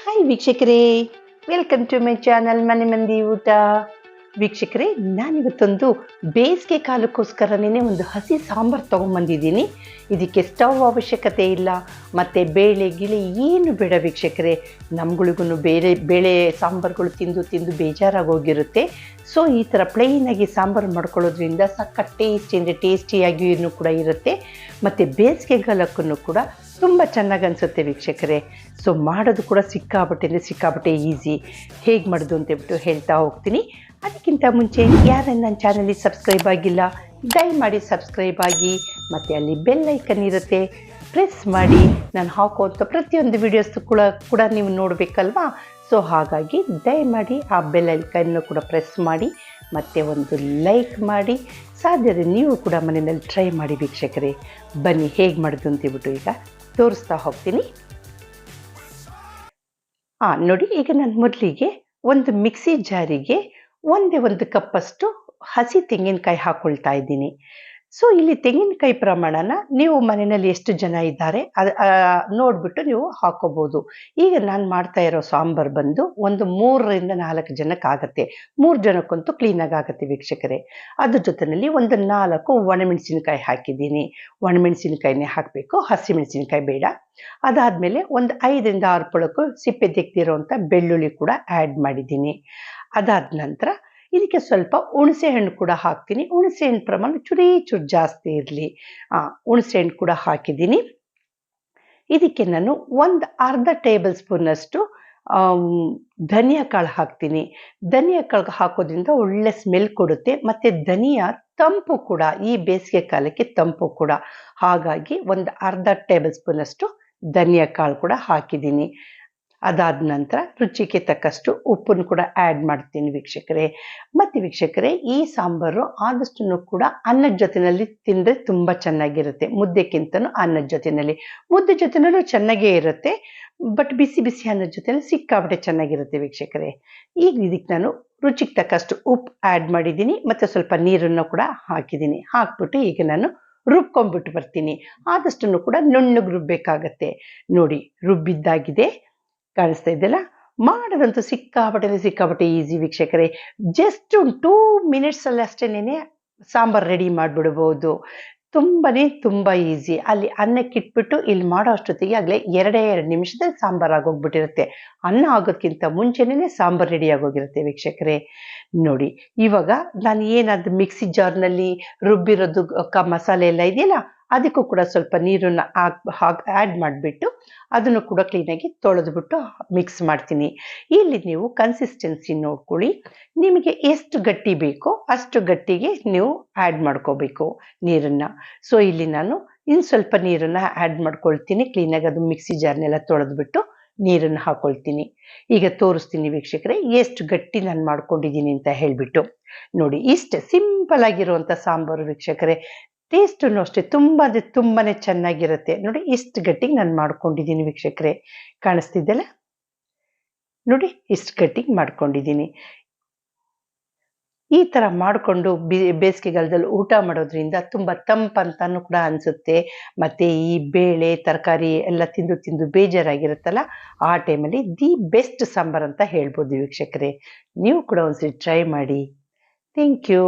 Hi ವೀಕ್ಷಕರೇ welcome to my channel ಮನೆ ಮಂದಿ ಊಟ ವೀಕ್ಷಕರೇ ನಾನಿವತ್ತೊಂದು ಬೇಸಿಗೆ ಕಾಲಕ್ಕೋಸ್ಕರನೇ ಒಂದು ಹಸಿ ಸಾಂಬಾರು ತೊಗೊಂಬಂದಿದ್ದೀನಿ. ಇದಕ್ಕೆ ಸ್ಟವ್ ಅವಶ್ಯಕತೆ ಇಲ್ಲ, ಮತ್ತು ಬೇಳೆ, ಗಿಳೆ ಏನು ಬೇಡ ವೀಕ್ಷಕರೇ. ನಮ್ಗಳಿಗೂ ಬೇರೆ, ಬೇಳೆ ಸಾಂಬಾರುಗಳು ತಿಂದು ತಿಂದು ಬೇಜಾರಾಗೋಗಿರುತ್ತೆ. ಸೊ ಈ ಥರ ಪ್ಲೈನಾಗಿ ಸಾಂಬಾರು ಮಾಡ್ಕೊಳ್ಳೋದ್ರಿಂದ ಸಖತ್ ಟೇಸ್ಟಿ ಅಂದರೆ ಟೇಸ್ಟಿಯಾಗಿಯೂ ಕೂಡ ಇರುತ್ತೆ. ಮತ್ತು ಬೇಸಿಗೆಗಾಲಕ್ಕೂ ಕೂಡ ತುಂಬ ಚೆನ್ನಾಗಿ ಅನಿಸುತ್ತೆ ವೀಕ್ಷಕರೇ. ಸೊ ಮಾಡೋದು ಕೂಡ ಸಿಕ್ಕಾಬಟ್ಟೆ ಅಂದರೆ ಸಿಕ್ಕಾಬಟ್ಟೆ ಈಸಿ ಹೇಗೆ ಮಾಡೋದು ಅಂತೇಳ್ಬಿಟ್ಟು ಹೇಳ್ತಾ ಹೋಗ್ತೀನಿ. ಅದಕ್ಕಿಂತ ಮುಂಚೆ ಯಾರು ನನ್ನ ಚಾನಲಿಗೆ ಸಬ್ಸ್ಕ್ರೈಬ್ ಆಗಿಲ್ಲ, ದಯಮಾಡಿ ಸಬ್ಸ್ಕ್ರೈಬ್ ಆಗಿ, ಮತ್ತು ಅಲ್ಲಿ ಬೆಲ್ ಐಕನ್ ಇರುತ್ತೆ, ಪ್ರೆಸ್ ಮಾಡಿ. ನಾನು ಹಾಕುವಂಥ ಪ್ರತಿಯೊಂದು ವೀಡಿಯೋಸ್ ಕೂಡ ಕೂಡ ನೀವು ನೋಡಬೇಕಲ್ವಾ? ಸೊ ಹಾಗಾಗಿ ದಯಮಾಡಿ ಆ ಬೆಲ್ ಐಕನ್ನು ಕೂಡ ಪ್ರೆಸ್ ಮಾಡಿ, ಮತ್ತು ಒಂದು ಲೈಕ್ ಮಾಡಿ. ಸಾಧ್ಯತೆ ನೀವು ಕೂಡ ಮನೆಯಲ್ಲಿ ಟ್ರೈ ಮಾಡಿ ವೀಕ್ಷಕರೇ. ಬನ್ನಿ, ಹೇಗೆ ಮಾಡೋದು ಅಂತೇಳ್ಬಿಟ್ಟು ಈಗ ತೋರಿಸ್ತಾ ಹೋಗ್ತೀನಿ. ಹಾಂ ನೋಡಿ, ಈಗ ನಾನು ಮೊದಲಿಗೆ ಒಂದು ಮಿಕ್ಸಿ ಜಾರಿಗೆ ಒಂದೇ ಒಂದು ಕಪ್ಪಷ್ಟು ಹಸಿ ತೆಂಗಿನಕಾಯಿ ಹಾಕ್ಕೊಳ್ತಾ ಇದ್ದೀನಿ. ಸೊ ಇಲ್ಲಿ ತೆಂಗಿನಕಾಯಿ ಪ್ರಮಾಣನ ನೀವು ಮನೆಯಲ್ಲಿ ಎಷ್ಟು ಜನ ಇದ್ದಾರೆ, ಅದು ನೋಡಿಬಿಟ್ಟು ನೀವು ಹಾಕೋಬೋದು. ಈಗ ನಾನು ಮಾಡ್ತಾ ಇರೋ ಸಾಂಬಾರು ಬಂದು ಒಂದು ಮೂರರಿಂದ ನಾಲ್ಕು ಜನಕ್ಕೆ ಆಗುತ್ತೆ. ಮೂರು ಜನಕ್ಕಂತೂ ಕ್ಲೀನಾಗಿ ಆಗತ್ತೆ ವೀಕ್ಷಕರೇ. ಅದ್ರ ಜೊತೆಯಲ್ಲಿ ಒಂದು ನಾಲ್ಕು ಒಣಮೆಣಸಿನ್ಕಾಯಿ ಹಾಕಿದ್ದೀನಿ. ಒಣಮೆಣಸಿನ್ಕಾಯಿನೇ ಹಾಕಬೇಕು ಹಸಿಮೆಣಸಿನ್ಕಾಯಿ ಬೇಡ. ಅದಾದಮೇಲೆ ಒಂದು ಐದರಿಂದ ಆರು ಪೊಳಕು ಸಿಪ್ಪೆ ತೆಗ್ದಿರೋವಂಥ ಬೆಳ್ಳುಳ್ಳಿ ಕೂಡ ಆ್ಯಡ್ ಮಾಡಿದ್ದೀನಿ. ಅದಾದ ನಂತರ ಇದಕ್ಕೆ ಸ್ವಲ್ಪ ಹುಣಸೆ ಹಣ್ಣು ಕೂಡ ಹಾಕ್ತೀನಿ. ಹುಣಸೆ ಹಣ್ಣು ಪ್ರಮಾಣ ಚೂರಿ ಚೂರು ಜಾಸ್ತಿ ಇರಲಿ. ಹುಣಸೆ ಹಣ್ಣು ಕೂಡ ಹಾಕಿದ್ದೀನಿ. ಇದಕ್ಕೆ ನಾನು ಒಂದು ಅರ್ಧ ಟೇಬಲ್ ಸ್ಪೂನಷ್ಟು ಧನಿಯಾ ಕಾಳು ಹಾಕ್ತೀನಿ. ಧನಿಯಾ ಕಾಳು ಹಾಕೋದ್ರಿಂದ ಒಳ್ಳೆ ಸ್ಮೆಲ್ ಕೊಡುತ್ತೆ. ಮತ್ತು ಧನಿಯಾ ತಂಪು ಕೂಡ, ಈ ಬೇಸಿಗೆ ಕಾಲಕ್ಕೆ ತಂಪು ಕೂಡ. ಹಾಗಾಗಿ ಒಂದು ಅರ್ಧ ಟೇಬಲ್ ಸ್ಪೂನಷ್ಟು ಧನಿಯಾ ಕಾಳು ಕೂಡ ಹಾಕಿದ್ದೀನಿ. ಅದಾದ ನಂತರ ರುಚಿಗೆ ತಕ್ಕಷ್ಟು ಉಪ್ಪನ್ನು ಕೂಡ ಆ್ಯಡ್ ಮಾಡ್ತೀನಿ ವೀಕ್ಷಕರೇ. ಮತ್ತು ವೀಕ್ಷಕರೇ, ಈ ಸಾಂಬಾರು ಆದಷ್ಟು ಕೂಡ ಅನ್ನದ ಜೊತೆಯಲ್ಲಿ ತಿಂದರೆ ತುಂಬ ಚೆನ್ನಾಗಿರುತ್ತೆ. ಮುದ್ದೆಕ್ಕಿಂತನೂ ಅನ್ನದ ಜೊತೆಯಲ್ಲಿ. ಮುದ್ದೆ ಜೊತೆನಲ್ಲೂ ಚೆನ್ನಾಗೇ ಇರುತ್ತೆ ಬಟ್ ಬಿಸಿ ಬಿಸಿ ಅನ್ನದ ಜೊತೆಯಲ್ಲಿ ಸಿಕ್ಕಾಬಿಟ್ಟೆ ಚೆನ್ನಾಗಿರುತ್ತೆ ವೀಕ್ಷಕರೇ. ಈಗ ಇದಕ್ಕೆ ನಾನು ರುಚಿಗೆ ತಕ್ಕಷ್ಟು ಉಪ್ಪು ಆ್ಯಡ್ ಮಾಡಿದ್ದೀನಿ, ಮತ್ತು ಸ್ವಲ್ಪ ನೀರನ್ನು ಕೂಡ ಹಾಕಿದ್ದೀನಿ. ಹಾಕ್ಬಿಟ್ಟು ಈಗ ನಾನು ರುಬ್ಕೊಂಡ್ಬಿಟ್ಟು ಬರ್ತೀನಿ. ಆದಷ್ಟು ಕೂಡ ನುಣ್ಣಗೆ ರುಬ್ಬೇಕಾಗತ್ತೆ. ನೋಡಿ, ರುಬ್ಬಿದ್ದಾಗಿದೆ. ಕಾಣಿಸ್ತಾ ಇದೆಯಲ್ಲ? ಮಾಡೋದಂತೂ ಸಿಕ್ಕಾಪಟ್ಟೆ ಸಿಕ್ಕಾಪಟ್ಟೆ ಈಸಿ ವೀಕ್ಷಕರೇ. ಜಸ್ಟ್ ಒಂದು ಟೂ ಮಿನಿಟ್ಸಲ್ಲಿ ಅಷ್ಟೇನೆ ಸಾಂಬಾರು ರೆಡಿ ಮಾಡಿಬಿಡ್ಬೋದು. ತುಂಬಾ ತುಂಬ ಈಸಿ ಅಲ್ಲಿ ಅನ್ನಕ್ಕೆ ಇಟ್ಬಿಟ್ಟು ಇಲ್ಲಿ ಮಾಡೋ ಅಷ್ಟೊತ್ತಿಗೆ ಆಗಲೇ ಎರಡೇ ಎರಡು ನಿಮಿಷದಲ್ಲಿ ಸಾಂಬಾರ್ ಆಗೋಗ್ಬಿಟ್ಟಿರುತ್ತೆ. ಅನ್ನ ಆಗೋದಕ್ಕಿಂತ ಮುಂಚೆನೇ ಸಾಂಬಾರು ರೆಡಿ ಆಗೋಗಿರುತ್ತೆ ವೀಕ್ಷಕರೇ. ನೋಡಿ, ಇವಾಗ ನಾನು ಏನಾದ್ರು ಮಿಕ್ಸಿ ಜಾರ್ನಲ್ಲಿ ರುಬ್ಬಿರೋದು ಕ ಮಸಾಲೆ ಎಲ್ಲ ಇದೆಯಲ್ಲ ಅದಕ್ಕೂ ಕೂಡ ಸ್ವಲ್ಪ ನೀರನ್ನು ಹಾಕಿ ಆ್ಯಡ್ ಮಾಡಿಬಿಟ್ಟು ಅದನ್ನು ಕೂಡ ಕ್ಲೀನಾಗಿ ತೊಳೆದ್ಬಿಟ್ಟು ಮಿಕ್ಸ್ ಮಾಡ್ತೀನಿ. ಇಲ್ಲಿ ನೀವು ಕನ್ಸಿಸ್ಟೆನ್ಸಿ ನೋಡ್ಕೊಳ್ಳಿ. ನಿಮಗೆ ಎಷ್ಟು ಗಟ್ಟಿ ಬೇಕೋ ಅಷ್ಟು ಗಟ್ಟಿಗೆ ನೀವು ಆ್ಯಡ್ ಮಾಡ್ಕೋಬೇಕು ನೀರನ್ನು. ಸೊ ಇಲ್ಲಿ ನಾನು ಇನ್ನು ಸ್ವಲ್ಪ ನೀರನ್ನು ಆ್ಯಡ್ ಮಾಡ್ಕೊಳ್ತೀನಿ. ಕ್ಲೀನಾಗಿ ಅದು ಮಿಕ್ಸಿ ಜಾರ್ನೆಲ್ಲ ತೊಳೆದ್ಬಿಟ್ಟು ನೀರನ್ನು ಹಾಕೊಳ್ತೀನಿ. ಈಗ ತೋರಿಸ್ತೀನಿ ವೀಕ್ಷಕರೇ, ಎಷ್ಟು ಗಟ್ಟಿ ನಾನು ಮಾಡ್ಕೊಂಡಿದ್ದೀನಿ ಅಂತ ಹೇಳಿಬಿಟ್ಟು. ನೋಡಿ, ಇಷ್ಟೇ ಸಿಂಪಲ್ ಆಗಿರುವಂಥ ಸಾಂಬಾರು ವೀಕ್ಷಕರೇ ಟೇಸ್ಟೂ ಅಷ್ಟೇ, ತುಂಬ ಅಂದರೆ ತುಂಬಾ ಚೆನ್ನಾಗಿರುತ್ತೆ. ನೋಡಿ ಇಷ್ಟು ಗಟ್ಟಿಗೆ ನಾನು ಮಾಡ್ಕೊಂಡಿದ್ದೀನಿ ವೀಕ್ಷಕರೇ. ಕಾಣಿಸ್ತಿದ್ದಲ್ಲ? ನೋಡಿ ಇಷ್ಟು ಗಟ್ಟಿಗೆ ಮಾಡ್ಕೊಂಡಿದ್ದೀನಿ. ಈ ಥರ ಮಾಡಿಕೊಂಡು ಬೇಸಿಗೆಗಾಲದಲ್ಲಿ ಊಟ ಮಾಡೋದ್ರಿಂದ ತುಂಬ ತಂಪಂತನೂ ಕೂಡ ಅನಿಸುತ್ತೆ. ಮತ್ತು ಈ ಬೇಳೆ, ತರಕಾರಿ ಎಲ್ಲ ತಿಂದು ತಿಂದು ಬೇಜಾರಾಗಿರುತ್ತಲ್ಲ, ಆ ಟೈಮಲ್ಲಿ ದಿ ಬೆಸ್ಟ್ ಸಾಂಬಾರು ಅಂತ ಹೇಳ್ಬೋದು ವೀಕ್ಷಕರೇ. ನೀವು ಕೂಡ ಒಂದ್ಸರಿ ಟ್ರೈ ಮಾಡಿ. Thank you.